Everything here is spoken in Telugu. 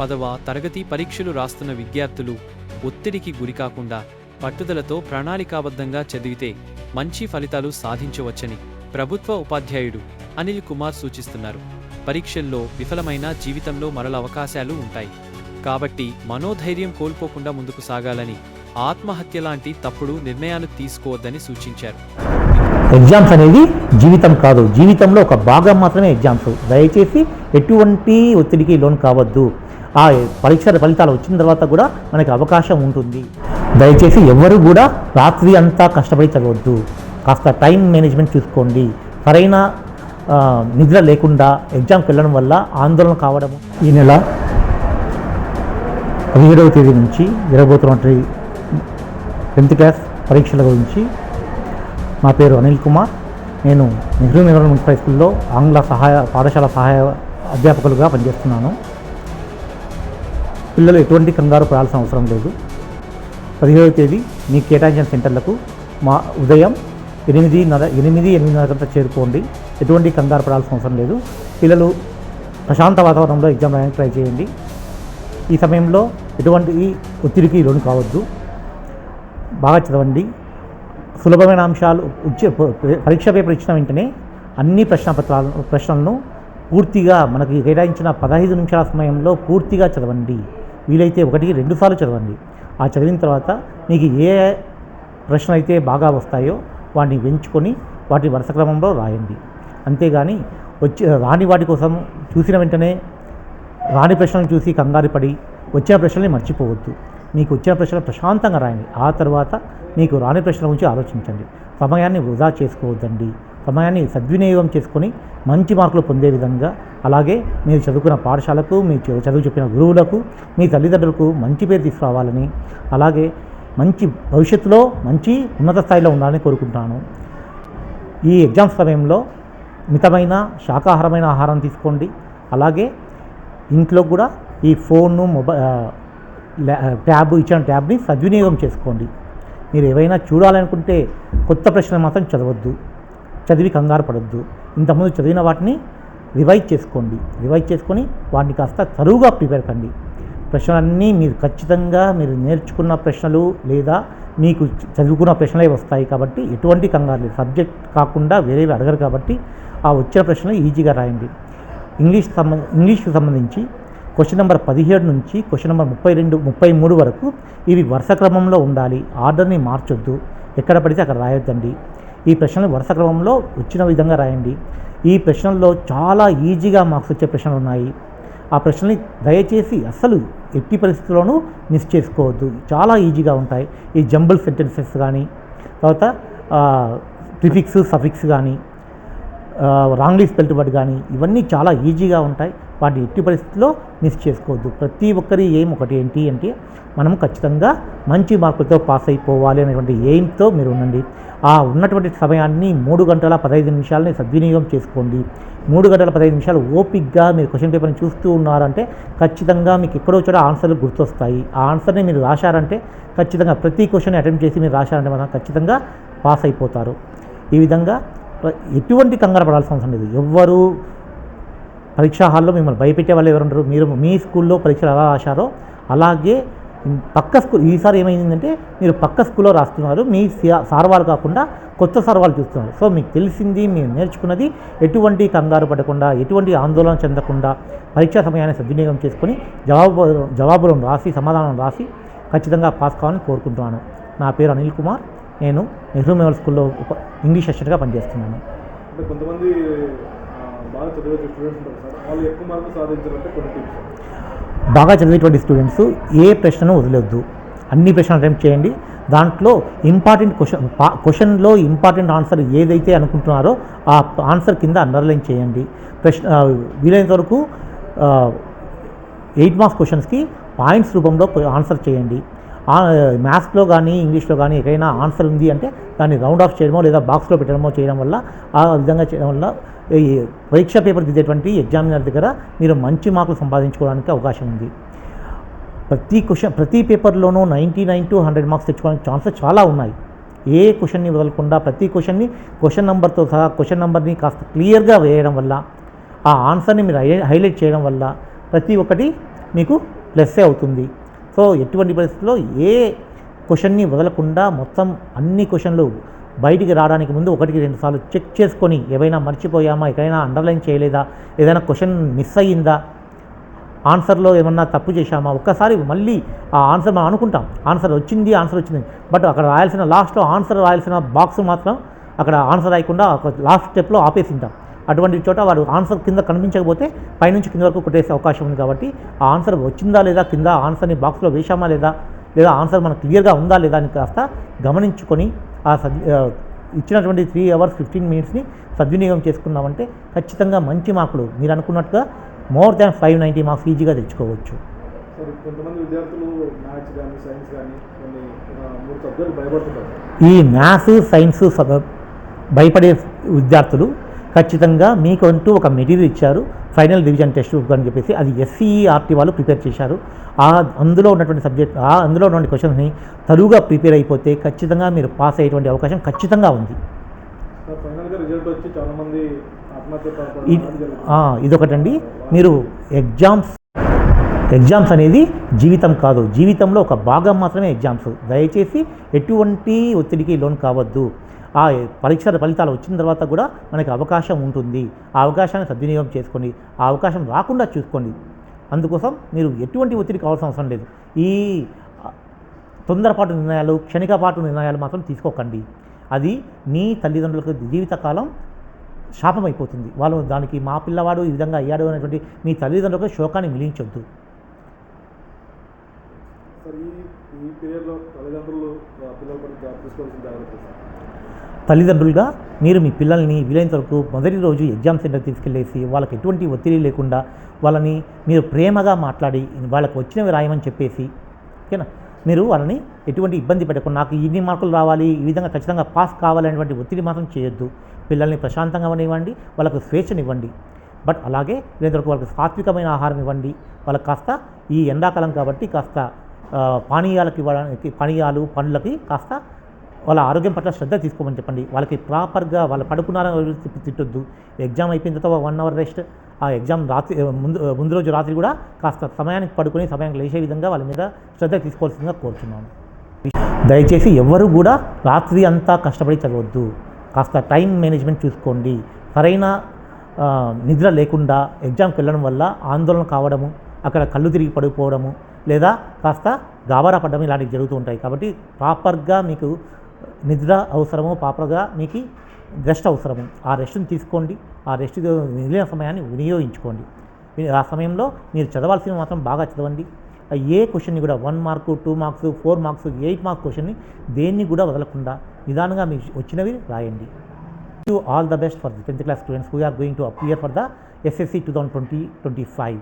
పదవ తరగతి పరీక్షలు రాస్తున్న విద్యార్థులు ఒత్తిడికి గురికాకుండా పట్టుదలతో ప్రణాళికాబద్ధంగా చదివితే మంచి ఫలితాలు సాధించవచ్చని ప్రభుత్వ ఉపాధ్యాయుడు అనిల్ కుమార్ సూచిస్తున్నారు. పరీక్షల్లో విఫలమైన జీవితంలో మరల అవకాశాలు ఉంటాయి. కాబట్టి మనోధైర్యం కోల్పోకుండా ముందుకు సాగాలని ఆత్మహత్య లాంటి తప్పుడు నిర్ణయాలు తీసుకోవద్దని సూచించారు. ఎగ్జామ్స్ అనేది జీవితం కాదు. జీవితంలో ఒక భాగం మాత్రమే ఎగ్జామ్స్ దయచేసి ఎటువంటి ఒత్తిడికి లోన్ కావద్దు. ఆ పరీక్ష ఫలితాలు వచ్చిన తర్వాత కూడా మనకి అవకాశం ఉంటుంది. దయచేసి ఎవరు కూడా రాత్రి అంతా కష్టపడి చదవద్దు. కాస్త టైం మేనేజ్మెంట్ చూసుకోండి. సరైన నిద్ర లేకుండా ఎగ్జామ్కి వెళ్ళడం వల్ల ఆందోళన కావడము. ఈ నెల పదిహేడవ తేదీ నుంచి జరగబోతున్నటువంటి టెన్త్ క్లాస్ పరీక్షల గురించి నా పేరు అనిల్ కుమార్. నేను నెహ్రూ మెమోరియల్ మున్సిపల్ స్కూల్లో ఆంగ్ల సహాయ పాఠశాల సహాయ అధ్యాపకులుగా పనిచేస్తున్నాను. పిల్లలు ఎటువంటి కంగారు పడాల్సిన అవసరం లేదు. పదిహేడవ తేదీ మీ కేటాయించిన సెంటర్లకు మా ఉదయం ఎనిమిదిన్నర ఎనిమిది ఎనిమిదిన్నరకంతా చేరుకోండి. ఎటువంటి కంగారు పడాల్సిన అవసరం లేదు. పిల్లలు ప్రశాంత వాతావరణంలో ఎగ్జామ్ రాయడానికి ట్రై చేయండి. ఈ సమయంలో ఎటువంటి ఒత్తిడికి లోను కావద్దు. బాగా చదవండి. సులభమైన అంశాలు పరీక్ష పేపర్ ఇచ్చిన వెంటనే అన్ని ప్రశ్నపత్రాలను ప్రశ్నలను పూర్తిగా మనకి కేటాయించిన పదహైదు నిమిషాల సమయంలో పూర్తిగా చదవండి. వీలైతే ఒకటికి రెండు సార్లు చదవండి. ఆ చదివిన తర్వాత మీకు ఏ ప్రశ్నలు అయితే బాగా వస్తాయో వాటిని వెంచుకొని వాటి వరుస క్రమంలో రాయండి. అంతేగాని వచ్చి రాని వాటి కోసం చూసిన వెంటనే రాని ప్రశ్నలను చూసి కంగారు పడి వచ్చిన ప్రశ్నల్ని మర్చిపోవద్దు. మీకు వచ్చిన ప్రశ్నలు ప్రశాంతంగా రాయండి. ఆ తర్వాత మీకు రాని ప్రశ్నల గురించి ఆలోచించండి. సమయాన్ని వృధా చేసుకోవద్దండి. సమయాన్ని సద్వినియోగం చేసుకొని మంచి మార్కులు పొందే విధంగా అలాగే మీరు చదువుకున్న పాఠశాలకు మీ చదువు చెప్పిన గురువులకు మీ తల్లిదండ్రులకు మంచి పేరు తీసుకురావాలని అలాగే మంచి భవిష్యత్తులో మంచి ఉన్నత స్థాయిలో ఉండాలని కోరుకుంటాను ఈ ఎగ్జామ్ సమయంలో మితమైన శాకాహారమైన ఆహారం తీసుకోండి. అలాగే ఇంట్లో కూడా ఈ ఫోను మొబైల్ ట్యాబ్ ఇచ్చిన ట్యాబ్ని సద్వినియోగం చేసుకోండి. మీరు ఏవైనా చూడాలనుకుంటే కొత్త ప్రశ్నలు మాత్రం చదవద్దు. చదివి కంగారు పడద్దు. ఇంతకుముందు చదివిన వాటిని రివైజ్ చేసుకోండి. రివైజ్ చేసుకొని వాటిని కాస్త తరువుగా ప్రిపేర్ కండి. ప్రశ్నలన్నీ మీరు ఖచ్చితంగా మీరు నేర్చుకున్న ప్రశ్నలు లేదా మీకు చదువుకున్న ప్రశ్నలే వస్తాయి కాబట్టి ఎటువంటి కంగారు లేదు. సబ్జెక్ట్ కాకుండా వేరేవి అడగరు కాబట్టి ఆ వచ్చిన ప్రశ్నలు ఈజీగా రాయండి. ఇంగ్లీష్ సంబంధ ఇంగ్లీష్కి సంబంధించి క్వశ్చన్ నెంబర్ పదిహేడు నుంచి క్వశ్చన్ నెంబర్ ముప్పై రెండు ముప్పై మూడు వరకు ఇవి వరుస క్రమంలో ఉండాలి. ఆర్డర్ని మార్చొద్దు. ఎక్కడ పడితే అక్కడ రాయొద్దండి. ఈ ప్రశ్నలు వరుస క్రమంలో వచ్చిన విధంగా రాయండి. ఈ ప్రశ్నల్లో చాలా ఈజీగా మార్క్స్ వచ్చే ప్రశ్నలు ఉన్నాయి. ఆ ప్రశ్నల్ని దయచేసి అస్సలు ఎట్టి పరిస్థితుల్లోనూ మిస్ చేసుకోవద్దు. చాలా ఈజీగా ఉంటాయి. ఈ జంబుల్ సెంటెన్సెస్ కానీ తర్వాత ప్రిఫిక్స్ సఫిక్స్ కానీ రాంగ్లీ స్పెల్ట్ వర్డ్ కానీ ఇవన్నీ చాలా ఈజీగా ఉంటాయి. వాటిని ఎట్టి పరిస్థితిలో మిస్ చేసుకోవద్దు. ప్రతి ఒక్కరి ఏం ఒకటి ఏంటి అంటే మనం ఖచ్చితంగా మంచి మార్కులతో పాస్ అయిపోవాలి అనేటువంటి ఎయిమ్తో మీరు ఉండండి. ఆ ఉన్నటువంటి సమయాన్ని మూడు గంటల పదహైదు నిమిషాలని సద్వినియోగం చేసుకోండి. మూడు గంటల పదహైదు నిమిషాలు ఓపిక్గా మీరు క్వశ్చన్ పేపర్ని చూస్తూ ఉన్నారంటే ఖచ్చితంగా మీకు ఎక్కడో చోట ఆన్సర్లు గుర్తొస్తాయి. ఆ ఆన్సర్ని మీరు రాశారంటే ఖచ్చితంగా ప్రతి క్వశ్చన్ అటెంప్ట్ చేసి మీరు రాశారంటే మనం ఖచ్చితంగా పాస్ అయిపోతారు. ఈ విధంగా ఎటువంటి కంగారు పడాల్సిన అవసరం లేదు. ఎవ్వరూ పరీక్షా హాల్లో మిమ్మల్ని భయపెట్టే వాళ్ళు ఎవరు ఉండరు మీరు మీ స్కూల్లో పరీక్షలు ఎలా రాశారో అలాగే పక్క స్కూల్ ఈసారి ఏమైందంటే మీరు పక్క స్కూల్లో రాస్తున్నారు. మీ సార్వాలు కాకుండా కొత్త సార్ వాళ్ళు చూస్తున్నారు. సో మీకు తెలిసింది మీరు నేర్చుకున్నది ఎటువంటి కంగారు పడకుండా ఎటువంటి ఆందోళన చెందకుండా పరీక్షా సమయాన్ని సద్వినియోగం చేసుకొని జవాబు జవాబులను రాసి సమాధానం రాసి ఖచ్చితంగా పాస్ కావాలని కోరుకుంటున్నాను. నా పేరు అనిల్ కుమార్. నేను నెహ్రూ మెమోరియల్ స్కూల్లో ఇంగ్లీష్ అసిస్టెంట్గా పనిచేస్తున్నాను. అంటే కొంతమంది బాగా చదివే స్టూడెంట్స్ ఉంటారు సార్. వాళ్ళు ఎక్కువ మార్కులు సాధించాలంటే కొన్ని టిప్స్ బాగా చదివేటువంటి స్టూడెంట్స్ ఏ ప్రశ్నను వదిలేద్దు. అన్ని ప్రశ్నలు అటెంప్ట్ చేయండి. దాంట్లో ఇంపార్టెంట్ క్వశ్చన్ క్వశ్చన్లో ఇంపార్టెంట్ ఆన్సర్ ఏదైతే అనుకుంటున్నారో ఆ ఆన్సర్ కింద అండర్లైన్ చేయండి. ప్రశ్న వీలైనంత వరకు ఎయిట్ మార్క్స్ క్వశ్చన్స్కి పాయింట్స్ రూపంలో ఆన్సర్ చేయండి. మ్యాథ్స్లో కానీ ఇంగ్లీష్లో కానీ ఎక్కడైనా ఆన్సర్ ఉంది అంటే దాన్ని రౌండ్ ఆఫ్ చేయడమో లేదా బాక్స్లో పెట్టడమో చేయడం వల్ల ఆ విధంగా చేయడం వల్ల ఈ పరీక్ష పేపర్ దిద్దేటువంటి ఎగ్జామినర్ దగ్గర మీరు మంచి మార్కులు సంపాదించుకోవడానికి అవకాశం ఉంది. ప్రతి క్వశ్చన్ ప్రతి పేపర్లోనూ ninety nine to hundred marks తెచ్చుకోవడానికి ఛాన్సెస్ చాలా ఉన్నాయి. ఏ క్వశ్చన్ని వదలకుండా ప్రతి క్వశ్చన్ని క్వశ్చన్ నెంబర్తో సహా క్వశ్చన్ నెంబర్ని కాస్త క్లియర్గా వేయడం వల్ల ఆ ఆన్సర్ని మీరు హై- హైలైట్ చేయడం వల్ల ప్రతి ఒక్కటి మీకు ప్లస్సే అవుతుంది. సో ఎటువంటి పరిస్థితుల్లో ఏ క్వశ్చన్ని వదలకుండా మొత్తం అన్ని క్వశ్చన్లు బయటికి రావడానికి ముందు ఒకటికి రెండు సార్లు చెక్ చేసుకొని ఏవైనా మర్చిపోయామా? ఎక్కడైనా అండర్లైన్ చేయలేదా? ఏదైనా క్వశ్చన్ మిస్ అయ్యిందా? ఆన్సర్లో ఏమన్నా తప్పు చేశామా? ఒక్కసారి మళ్ళీ ఆ ఆన్సర్ మనం అనుకుంటాం. ఆన్సర్ వచ్చింది ఆన్సర్ వచ్చింది. బట్ అక్కడ రాయాల్సిన లాస్ట్లో ఆన్సర్ రాయాల్సిన బాక్స్ మాత్రం అక్కడ ఆన్సర్ రాయకుండా ఒక లాస్ట్ స్టెప్లో ఆపేసింటాం. అటువంటి చోట వాడు ఆన్సర్ కింద కనిపించకపోతే పైనుంచి కింద వరకు కొట్టేసే అవకాశం ఉంది కాబట్టి ఆ ఆన్సర్ వచ్చిందా లేదా కింద ఆన్సర్ని బాక్స్లో వేశామా లేదా లేదా ఆన్సర్ మనకు క్లియర్గా ఉందా లేదా అని కాస్త గమనించుకొని ఆ సద్ ఇచ్చినటువంటి త్రీ అవర్స్ ఫిఫ్టీన్ మినిట్స్ని సద్వినియోగం చేసుకున్నామంటే ఖచ్చితంగా మంచి మార్కులు. మీరు అనుకున్నట్టుగా more than five ninety marks ఈజీగా తెచ్చుకోవచ్చు. సార్ కొంతమంది విద్యార్థులు మ్యాథ్స్ కానీ సైన్స్ కానీ కొన్ని ఆ, మూడు సబ్జెక్టులు భయపడుతుంటారు. ఈ మ్యాథ్స్ సైన్స్ భయపడే విద్యార్థులు ఖచ్చితంగా మీకు అంటూ ఒక మెటీరియల్ ఇచ్చారు. ఫైనల్ డివిజన్ టెక్స్ట్ బుక్ అని చెప్పేసి అది ఎస్సీఆర్టీ వాళ్ళు ప్రిపేర్ చేశారు. ఆ అందులో ఉన్నటువంటి సబ్జెక్ట్ ఆ అందులో ఉన్నటువంటి క్వశ్చన్స్ని తరువుగా ప్రిపేర్ అయిపోతే ఖచ్చితంగా మీరు పాస్ అయ్యేటువంటి అవకాశం ఖచ్చితంగా ఉంది. ఇదొకటండి. మీరు ఎగ్జామ్స్ ఎగ్జామ్స్ అనేది జీవితం కాదు. జీవితంలో ఒక భాగం మాత్రమే ఎగ్జామ్స్. దయచేసి ఎటువంటి ఒత్తిడికి లోన్ కావద్దు. ఆ పరీక్షల ఫలితాలు వచ్చిన తర్వాత కూడా మనకి అవకాశం ఉంటుంది. ఆ అవకాశాన్ని సద్వినియోగం చేసుకోండి. ఆ అవకాశం రాకుండా చూసుకోండి. అందుకోసం మీరు ఎటువంటి ఒత్తిడి కావాల్సిన అవసరం లేదు. ఈ తొందరపాటు నిర్ణయాలు క్షణికపాటు నిర్ణయాలు మాత్రం తీసుకోకండి. అది మీ తల్లిదండ్రులకు జీవితకాలం శాపం అయిపోతుంది వాళ్ళు దానికి మా పిల్లవాడు ఈ విధంగా అయ్యాడు అనేటువంటి మీ తల్లిదండ్రులకు శోకాన్ని మిలించొద్దు ఈ పీరియడ్లో తల్లిదండ్రులు తీసుకోవాల్సిన జాగ్రత్తలు తల్లిదండ్రులుగా మీరు మీ పిల్లల్ని వీలైనంత వరకు మొదటి రోజు ఎగ్జామ్ సెంటర్ తీసుకెళ్ళేసి వాళ్ళకి ఎటువంటి ఒత్తిడి లేకుండా వాళ్ళని మీరు ప్రేమగా మాట్లాడి వాళ్ళకి వచ్చినవి రాయమని చెప్పేసి ఓకేనా? మీరు వాళ్ళని ఎటువంటి ఇబ్బంది పెట్టకుండా నాకు ఇన్ని మార్కులు రావాలి ఈ విధంగా ఖచ్చితంగా పాస్ కావాలనేటువంటి ఒత్తిడి మాత్రం చేయొద్దు. పిల్లల్ని ప్రశాంతంగా ఇవ్వండి వాళ్ళకు స్వేచ్ఛనివ్వండి. బట్ అలాగే వీళ్ళందరికీ వాళ్ళకి సాత్వికమైన ఆహారం ఇవ్వండి. వాళ్ళకి కాస్త ఈ ఎండాకాలం కాబట్టి కాస్త పానీయాలకి ఇవ్వడానికి పానీయాలు పండ్లకి కాస్త వాళ్ళ ఆరోగ్యం పట్ల శ్రద్ధ తీసుకోమని చెప్పండి. వాళ్ళకి ప్రాపర్గా వాళ్ళు పడుకున్నారని వదిలేసి తిట్టొద్దు. ఎగ్జామ్ అయిపోయిన తర్వాత వన్ అవర్ రెస్ట్. ఆ ఎగ్జామ్ రాత్రి ముందు ముందు రోజు రాత్రి కూడా కాస్త సమయానికి పడుకుని సమయానికి లేచే విధంగా వాళ్ళ మీద శ్రద్ధ తీసుకోవాల్సిందిగా కోరుతున్నాను దయచేసి ఎవరు కూడా రాత్రి అంతా కష్టపడి చదవద్దు. కాస్త టైం మేనేజ్మెంట్ చూసుకోండి. సరైన నిద్ర లేకుండా ఎగ్జామ్కి వెళ్ళడం వల్ల ఆందోళన కావడము అక్కడ కళ్ళు తిరిగి పడిపోవడము లేదా కాస్త గాబరా పడడం ఇలాంటివి జరుగుతూ ఉంటాయి. కాబట్టి ప్రాపర్గా మీకు నిద్ర అవసరము పాపర్గా మీకు రెస్ట్ అవసరము. ఆ రెస్ట్ని తీసుకోండి. ఆ రెస్ట్ మిగిలిన సమయాన్ని వినియోగించుకోండి. ఆ సమయంలో మీరు చదవాల్సినవి మాత్రం బాగా చదవండి. ఏ క్వశ్చన్ని కూడా one mark two marks four marks eight marks క్వశ్చన్ని దేన్ని కూడా వదలకుండా నిదానంగా మీకు వచ్చినవి రాయండి. To all the best for the tenth class students who are going to appear for the SSC two thousand twenty twenty five